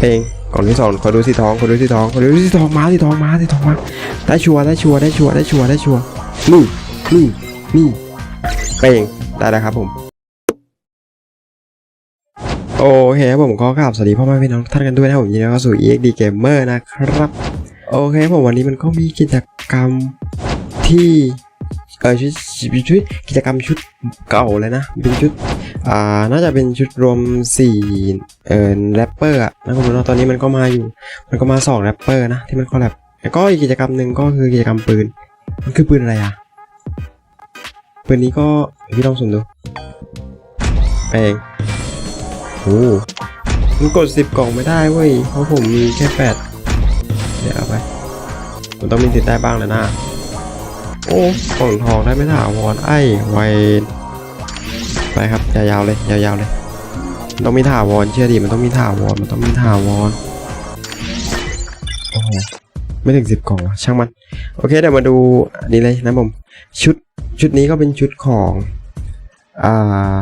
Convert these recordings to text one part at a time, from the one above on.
เพลงกล่องที่สองขอดูสีทองขอดูสีทองขอดูสีทองมาสีทองมาสีทองมาได้ชัวร์ได้ชัวร์ได้ชัวร์ได้ชัวร์ได้ชัวร์นี่นี่นี่เพลงได้แล้วครับผม โอเคครับผมก็กราบสวัสดีพ่อแม่พี่น้องท่านกันด้วยนะผมยินดีต้อนรับสู่ EXD Gamer นะครับ โอเคผมวันนี้มันก็มีกิจกรรมที่ เออชุดชุดกิจกรรมชุดเก่าเลยนะเป็นชุดอ่าน่าจะเป็นชุดรวม4เอ่อแรปเปอร์อะนะคุณผู้ชมตอนนี้มันก็มาอยู่ มันก็มาสองแรปเปอร์นะที่มันคอลแลบแล้วก็อีกกิจกรรมหนึ่งก็คือกิจกรรมปืน มันคือปืนอะไรอะปืนนี้ก็พี่ลองสุ่มดูเองโอ้มันกดสิบกล่องไม่ได้เว้ยเพราะผมมีแค่แปดเดี๋ยวเอาไปมันต้องมีติดได้บ้างแล้วนะ โอ้กล่องทองได้ไม่ถาวรไอ้ไวไปครับยาวๆเลยยาวๆเลยต้องมีถาวรเชื่อดิมันต้องมีถาวรมันต้องมีถาวรโอ้โหไม่ถึงสิบกล่องช่างมัน โอเคเดี๋ยวมาดูนนี้เลยนะผมชุดชุดนี้ก็เป็นชุดของอ่า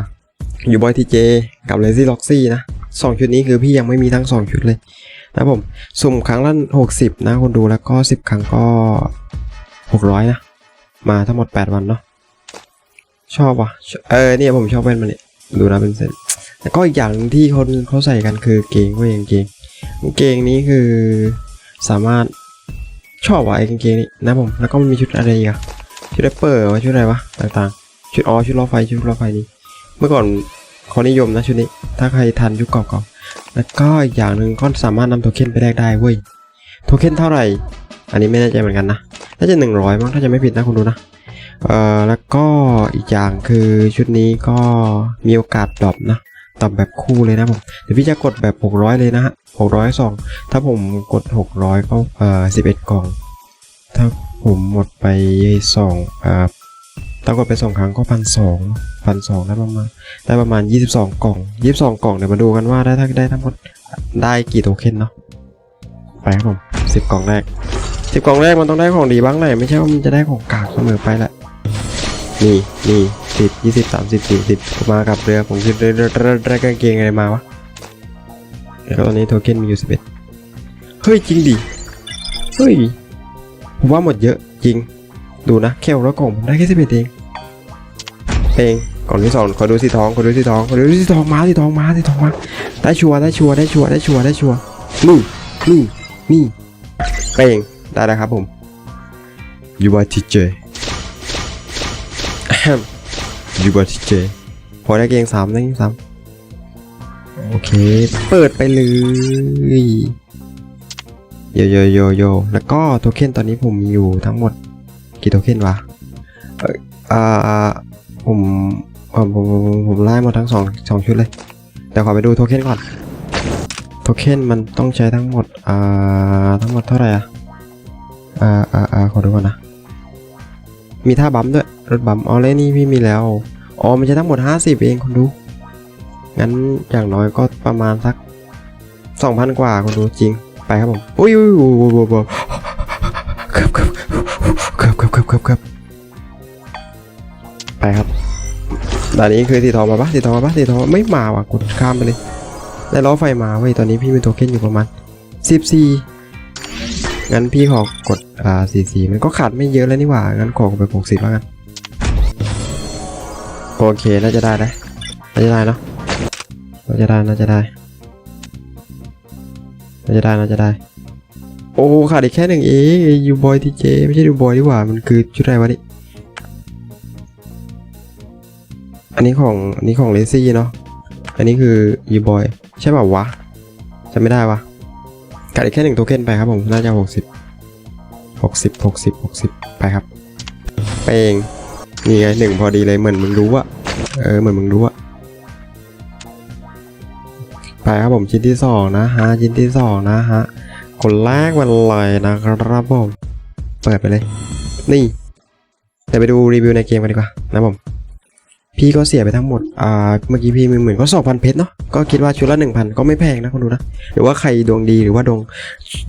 อยู่บอยทีเจกับเลซี่ล็อกซี่นะสองชุดนี้คือพี่ยังไม่มีทั้งสองชุดเลยนะผมสุ่มครั้งละหกสิบนะคนดูแล้วก็สิบครั้งก็หกร้อยนะ มาทั้งหมด 8 วันเนาะชอบว่ะเออเนี่ยผมชอบแว่นมันเนี่ยดูนะเป็นเซนแล้วก็อีกอย่างที่คนเขาใส่กันคือเกงเว้ยกางเกงกางเกงนี้คือสามารถชอบว่ะไอ้เกงนี้นะผมแล้วก็มันมีชุดอะไรอีกอะชุดแรปเปอร์วะชุดอะไรวะต่างๆ ชุดอ๋อชุดล้อไฟชุดล้อไฟนี้ เมื่อก่อนเขานิยมนะชุดนี้ ถ้าใครทันยุคเก่าๆแล้วก็อีกอย่างหนึ่งก็สามารถนำโทเค็นไปแลกได้เว้ยโทเค็นเท่าไหร่ อันนี้ไม่แน่ใจเหมือนกันนะน่าจะหนึ่งร้อยมั้งถ้าจะไม่ผิดนะคุณดูนะเอ่อแล้วก็อีกอย่างคือชุดนี้ก็มีโอกาสดรอปนะดรอปแบบคู่เลยนะผมเดี๋ยวพี่จะกดแบบ 600 เลยนะฮะ600สองถ้าผมกด 600 ก็เอ่อ11 กล่อง ถ้าผมหมดไปสองอ่าถ้ากดไปสองครั้งก็พันสองพันสองได้ประมาณได้ประมาณ 22 กล่อง 22 กล่องเดี๋ยวมาดูกันว่าได้ถ้าได้ทั้งหมดได้กี่โทเค็นเนาะไปครับผม 10 กล่องแรก สิบกล่องแรกมันต้องได้ของดีบ้างแหละไม่ใช่ว่ามันจะได้ของกากเสมอไปแหละนี่นี่สิบยี่สิบสามสิบสี่สิบมากับเรือผมคิดเรือเรือเรือเรือกางเกงอะไรมาวะแล้วตอนนี้โทเค็นมีอยู่สิบเอ็ดเฮ้ยจริงดิเฮ้ยผมว่าหมดเยอะจริง ดูนะแค่ล้วกล่องผมได้แค่สิบเอ็ดเองเองกล่องที่สองขอดูสีทองขอดูสีทองขอดูสีทองมาสีทองมาสีทองมาได้ชัวร์ได้ชัวร์ได้ชัวร์ได้ชัวร์ได้ชัวร์นี่นี่นี่เป้ง ได้แล้วครับผมยูบาทีเจยูบาทีเจพอได้เกงสามได้เกงสามโอเค เปิดไปเลยโยโยโยโยแล้วก็โทเค็นตอนนี้ผมมีอยู่ทั้งหมด กี่โทเค็นวะเอออ่าผมผมผมผมผมไล่มาทั้งสองสองชุดเลยแต่ขอไปดูโทเค็นก่อน โทเค็นมันต้องใช้ทั้งหมดอ่าทั้งหมดเท่าไหร่อะ อ่าอ่าอ่าขอดูก่อนนะ มีท่าบัมด้วย รถบัมอ๋อแล้วนี่พี่มีแล้ว อ๋อ มันจะทั้งหมด 50 เองคนดู งั้นอย่างน้อยก็ประมาณสัก 2,000 กว่าคนดูจริง ไปครับผม อุ้ยอุ้ยอุ้ยอุ้ยอุ้ยอุ้ยเกือบเกือบเกือบเกือบเกือบเกือบเกือบไปครับด่านนี้คือสีทองมาปะสีทองมาปะสีทองไม่มาว่ะกดข้ามไปเลย ได้ล้อไฟมาเว้ยตอนนี้พี่มีโทเค็นอยู่ประมาณ14 งั้นพี่ขอกดอ่าสี่สี่มันก็ขาดไม่เยอะแล้วนี่หว่า งั้นขอไปหกสิบแล้วกัน โอเค น่าจะได้นะน่าจะได้เนาะน่าจะได้ น่าจะได้ น่าจะได้ น่าจะได้ โอ้ขาดอีกแค่หนึ่งเองยูบอยทีเจไม่ใช่ยูบอยดีกว่า มันคือชุดอะไรวะนี่อันนี้ของ อันนี้ของเลซี่เนาะ อันนี้คือยูบอย ใช่เปล่าวะจำไม่ได้วะ ขาดอีกแค่หนึ่งโทเค็นไปครับผม น่าจะหกสิบหกสิบหกสิบหกสิบไปครับ ไปเองนี่ไงหนึ่งพอดีเลยเหมือนมึงรู้อะเออเหมือนมึงรู้อะไปครับผมชิ้นที่สองนะฮะชิ้นที่สองนะฮะคนแรกมันลอยนะครับผม เปิดไปเลย นี่เดี๋ยวไปดูรีวิวในเกมกันดีกว่านะผม พี่ก็เสียไปทั้งหมด อ่า เมื่อกี้พี่มีหมื่นก็สองพันเพชรเนาะ ก็คิดว่าชุดละหนึ่งพันก็ไม่แพงนะคุณดูนะ หรือว่าใครดวงดีหรือว่าดวง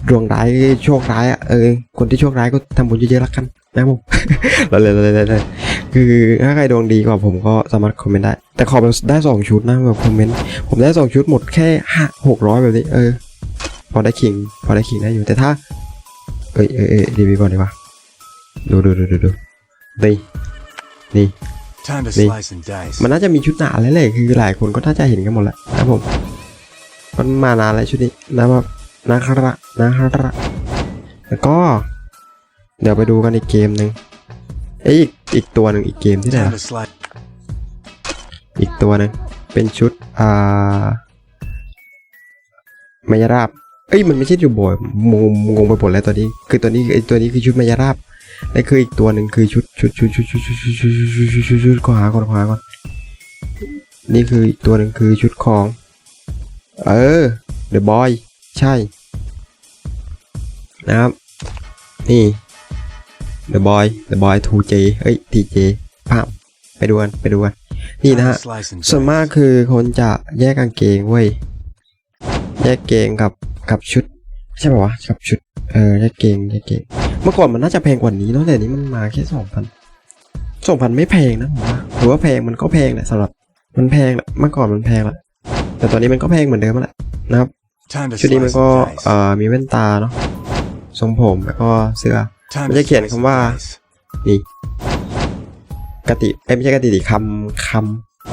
ดวงร้ายโชคร้ายอะ เออ คนที่โชคร้ายก็ทำบุญเยอะๆละกันนะผมเราเลยเลยเลยเลยคือถ้าใครดวงดีกว่าผมก็สามารถคอมเมนต์ได้ แต่ขอแบบได้สองชุดนะแบบคอมเมนต์ ผมได้สองชุดหมดแค่ห้าหกร้อยแบบนี้ เออ พอได้ขิง พอได้ขิงได้อยู่ แต่ถ้า เอ้ยเอ้ยเอ้ยดีวีก่อนดีกว่า ดูดูดูดูดูนี่นี่ Time to Me. slice and dice. มันน่าจะมีชุดหนาแล้วแหละคือหลายคนก็น่าจะเห็นกันหมดแล้วนะครับผมมันมานานแล้วชุดนี้นะครับนะครับนะครับแล้วก็ เดี๋ยวไปดูกันอีกเกมหนึ่งเอ้ยอีกอีกตัวหนึ่งอีกเกมที่ไหน Time ล่ะ to slice. อีกตัวหนึงเป็นชุดอ่ามายาราบเอ้ยมันไม่ใช่จูบอยงงงงไปหมดแล้วตัวนี้ คือตัวนี้ไอตัวนี้คือชุดมายาราบ และคืออีกตัวหนึ่งคือชุดชุดชุดชุดชุดชุดชุดชุดชุดชุดชุดชุดก็หาก่อนขอหาก่อนนี่คืออีกตัวหนึ่งคือชุดของ เออเดอะบอยใช่ นะครับ นี่เดอะบอยเดอะบอย 2J เจเอ้ย TJ ภาพไปดูกันไปดูกันนี่นะฮะส่วนมากคือคนจะแยกกางเกงเว้ยแยกเกงกับกับชุด ใช่ป่าวะกับชุดเออแยกเกงแยกเกง เมื่อก่อนมันน่าจะแพงกว่านี้เนอะแต่นี้มันมาแค่สองพันสองพันไม่แพงนะผมว่าหรือว่าแพงมันก็แพงแหละสำหรับมันแพงแหละเมื่อก่อนมันแพงแหละแต่ตอนนี้มันก็แพงเหมือนเดิมแหละนะครับ Time to ชุดนี้มัน slice ก็ and dice. เอ่อมีแว่นตาเนาะทรงผมแล้วก็เสื้อ Time มัน to จะเขียน slice คำ and ว่า dice. กติเอ้ยไม่ใช่กติดิคำค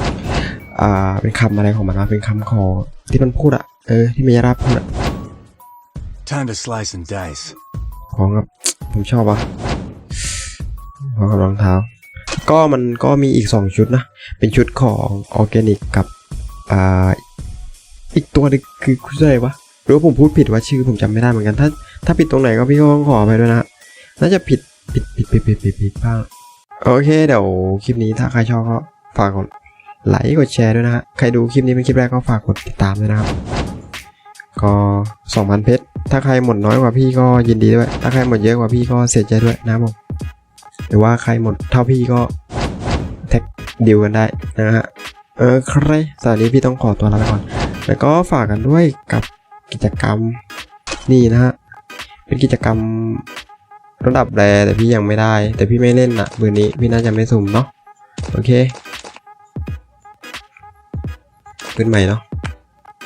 ำอ่าเป็นคำอะไรของมันวะเป็นคำของที่มันพูดอะเออที่มายาราบพูดอะ Time to slice and dice. ของครับ ผมชอบอะพร้อมกับรองเท้า ก็มันก็มีอีกสองชุดนะ เป็นชุดของออร์แกนิกกับอ่าอีกตัวนึงคือคุณอะไรวะหรือว่าผมพูดผิดว่าชื่อผมจำไม่ได้เหมือนกัน ถ้าถ้าผิดตรงไหนก็พี่ก็ต้องขอไปด้วยนะฮะน่าจะผิดผิดผิดผิดผิดผิดผิดบ้างโอเคเดี๋ยวคลิปนี้ถ้าใครชอบก็ฝากกดไลค์กดแชร์ด้วยนะฮะใครดูคลิปนี้เป็นคลิปแรกก็ฝากกดติดตามด้วยนะครับ ก็2,000เพชร ถ้าใครหมดน้อยกว่าพี่ก็ยินดีด้วย ถ้าใครหมดเยอะกว่าพี่ก็เสียใจด้วยนะผมหรือว่าใครหมดเท่าพี่ก็แท็กดิวกันได้นะฮะ เออใครสำหรับนี้พี่ต้องขอตัวลาไปก่อน แล้วก็ฝากกันด้วยกับกิจกรรมนี่นะฮะ เป็นกิจกรรมระดับแรแต่พี่ยังไม่ได้ แต่พี่ไม่เล่นอะเบอร์นี้พี่น่าจะไม่สุ่มเนาะ โอเคปืนใหม่เนาะ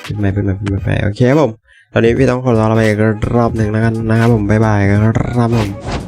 ปืนใหม่ปืนใหม่ปืนใหม่โอเคครับผม ตอนนี้พี่ต้องขอลาไปอีกรอบหนึ่งแล้วกันนะครับผม บ๊ายบายครับผม